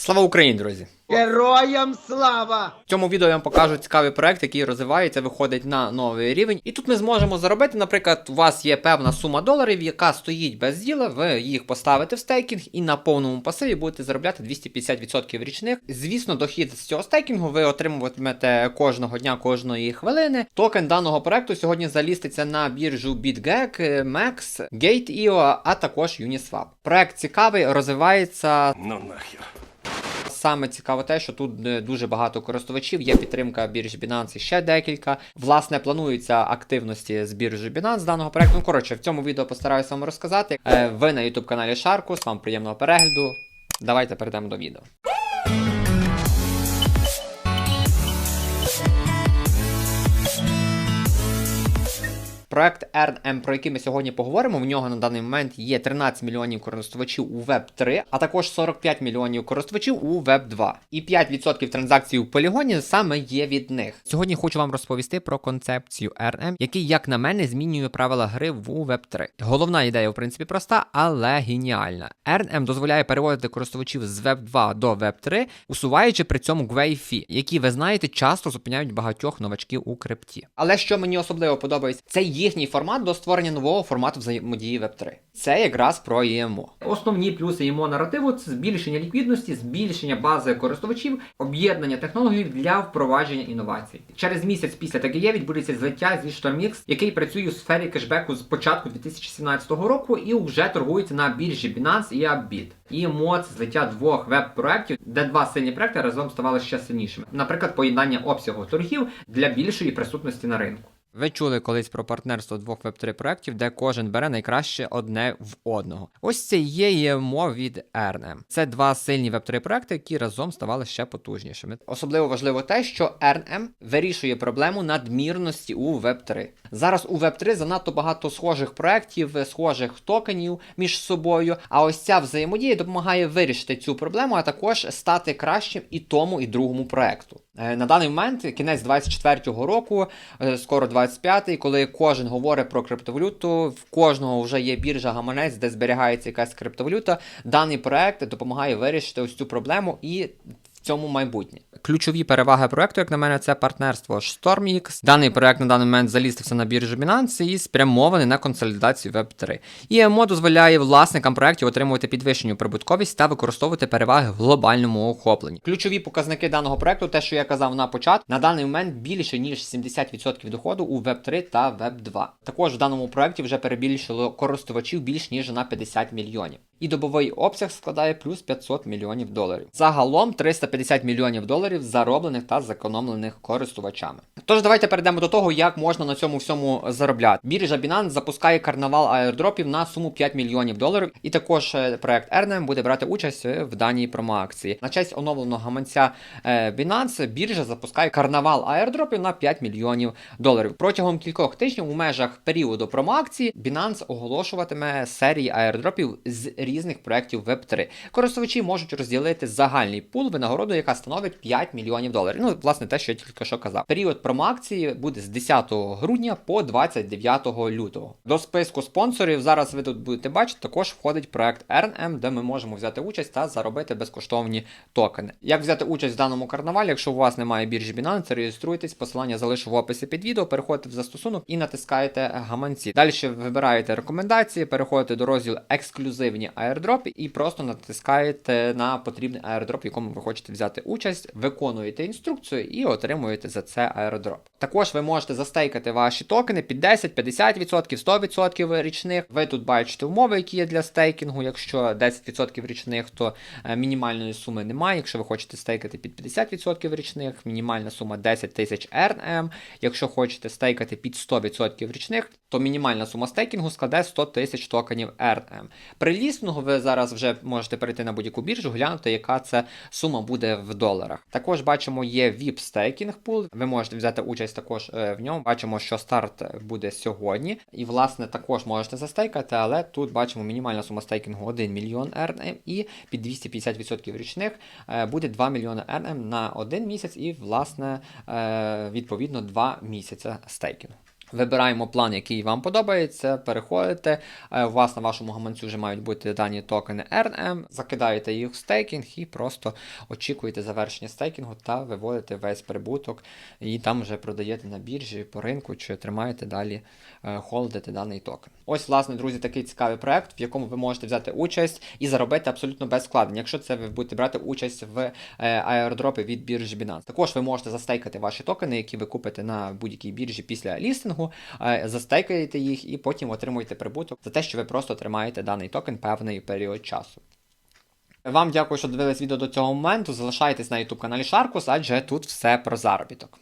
Слава Україні, друзі! Героям слава! В цьому відео я вам покажу цікавий проект, який розвивається, виходить на новий рівень. І тут ми зможемо заробити, наприклад, у вас є певна сума доларів, яка стоїть без діла, ви їх поставите в стейкінг і на повному пасиві будете заробляти 250% річних. Звісно, дохід з цього стейкінгу ви отримуватимете кожного дня, кожної хвилини. Токен даного проекту сьогодні заліститься на біржу BitGag, Max, Gate.io, а також Uniswap. Проект цікавий, розвивається. Ну нахер. Саме цікаво те, що тут е, дуже багато користувачів, є підтримка біржі Binance і ще декілька. Власне, плануються активності з біржі Binance даного проекту. Ну, коротше, в цьому відео постараюся вам розказати. Е, Ви на YouTube каналі Шаркус, вам приємного перегляду. Давайте перейдемо до відео. Проект EarnM, про який ми сьогодні поговоримо, в нього на даний момент є 13 мільйонів користувачів у Web 3, а також 45 мільйонів користувачів у Web 2. І 5% транзакцій у полігоні саме є від них. Сьогодні хочу вам розповісти про концепцію EarnM, який, як на мене, змінює правила гри в Web 3. Головна ідея, в принципі, проста, але геніальна. EarnM дозволяє переводити користувачів з Web 2 до Web 3, усуваючи при цьому гвейфі, які ви знаєте часто зупиняють багатьох новачків у крипті. Але що мені особливо подобається, це їхній формат до створення нового формату взаємодії Web 3. Це якраз про ІМО. Основні плюси ІМО наративу це збільшення ліквідності, збільшення бази користувачів, об'єднання технологій для впровадження інновацій. Через місяць після ТГЄ відбудеться злиття зі StormX, який працює у сфері кешбеку з початку 2017 року і вже торгується на біржі Binance і Upbit. ІМО це злиття двох веб-проєктів, де два сильні проекти разом ставали ще сильнішими. Наприклад, поєднання обсягу торгів для більшої присутності на ринку. Ви чули колись про партнерство двох веб-3 проєктів, де кожен бере найкраще одне в одного. Ось це є ЄМО від EarnM. Це два сильні веб-3 проекти, які разом ставали ще потужнішими. Особливо важливо те, що EarnM вирішує проблему надмірності у Web3. Зараз у Web3 занадто багато схожих проєктів, схожих токенів між собою. А ось ця взаємодія допомагає вирішити цю проблему, а також стати кращим і тому, і другому проекту. Е, На даний момент кінець 24-го року, е, скоро 25-й, коли кожен говорить про криптовалюту, в кожного вже є біржа гаманець, де зберігається якась криптовалюта. Даний проект допомагає вирішити ось цю проблему і. Цьому майбутнє. Ключові переваги проекту, як на мене, це партнерство StormX. Даний проект на даний момент залістився на біржу Binance і спрямований на консолідацію Web3. EMO дозволяє власникам проектів отримувати підвищену прибутковість та використовувати переваги в глобальному охопленні. Ключові показники даного проекту, те, що я казав на початку, на даний момент більше ніж 70% доходу у Web3 та Web2. Також в даному проекті вже перебільшило користувачів більш ніж на 50 мільйонів. І добовий обсяг складає плюс 500 мільйонів доларів. Загалом 350 мільйонів доларів зароблених та зекономлених користувачами. Тож давайте перейдемо до того, як можна на цьому всьому заробляти. Біржа Binance запускає карнавал аердропів на суму 5 мільйонів доларів, і також е, проект Earnem буде брати участь в даній промоакції. На честь оновленого гаманця е, Binance біржа запускає карнавал аердропів на 5 мільйонів доларів. Протягом кількох тижнів у межах періоду промоакції Binance оголошуватиме серії аердропів з різних проєктів Web3. Користувачі можуть розділити загальний пул винагороду, яка становить 5 мільйонів доларів. Ну, власне, те, що я тільки що казав. Період промоакції буде з 10 грудня по 29 лютого. До списку спонсорів зараз ви тут будете бачити, також входить проект EarnM, де ми можемо взяти участь та заробити безкоштовні токени. Як взяти участь в даному карнавалі, якщо у вас немає біржі Binance, реєструйтесь, посилання залишу в описі під відео, переходите в застосунок і натискаєте гаманці. Далі вибираєте рекомендації, переходите до розділу ексклюзивні аердропи і просто натискаєте на потрібний аердроп, в якому ви хочете взяти участь, виконуєте інструкцію і отримуєте за це аеродроп. Також ви можете застейкати ваші токени під 10, 50%, 100% річних. Ви тут бачите умови, які є для стейкінгу. Якщо 10% річних, то е, мінімальної суми немає. Якщо ви хочете стейкати під 50% річних, мінімальна сума 10 тисяч RNM. Якщо хочете стейкати під 100% річних, то мінімальна сума стейкінгу складе 100 тисяч токенів RNM. При лістингу ви зараз вже можете перейти на будь-яку біржу, глянути, яка це сума буде в доларах. Також бачимо, є VIP стейкінг пул. Ви можете взяти участь також е, в ньому. Бачимо, що старт буде сьогодні. І, власне, також можете застейкати, але тут бачимо мінімальна сума стейкінгу 1 мільйон RNM і під 250% річних е, буде 2 мільйони RNM на один місяць і, власне, е, відповідно 2 місяця стейкінгу. Вибираємо план, який вам подобається, переходите. е, У вас на вашому гаманцю вже мають бути дані токени RNM, закидаєте їх в стейкінг і просто очікуєте завершення стейкінгу та виводите весь прибуток, і там вже продаєте на біржі по ринку чи тримаєте далі, е, холдите даний токен. Ось, власне, друзі, такий цікавий проект, в якому ви можете взяти участь і заробити абсолютно без вкладень, якщо це ви будете брати участь в е, аеродропі від біржі Binance. Також ви можете застейкати ваші токени, які ви купите на будь-якій біржі після лістингу, е, застейкаєте їх і потім отримуєте прибуток за те, що ви просто тримаєте даний токен певний період часу. Вам дякую, що дивились відео до цього моменту. Залишайтесь на YouTube каналі Sharkus, адже тут все про заробіток.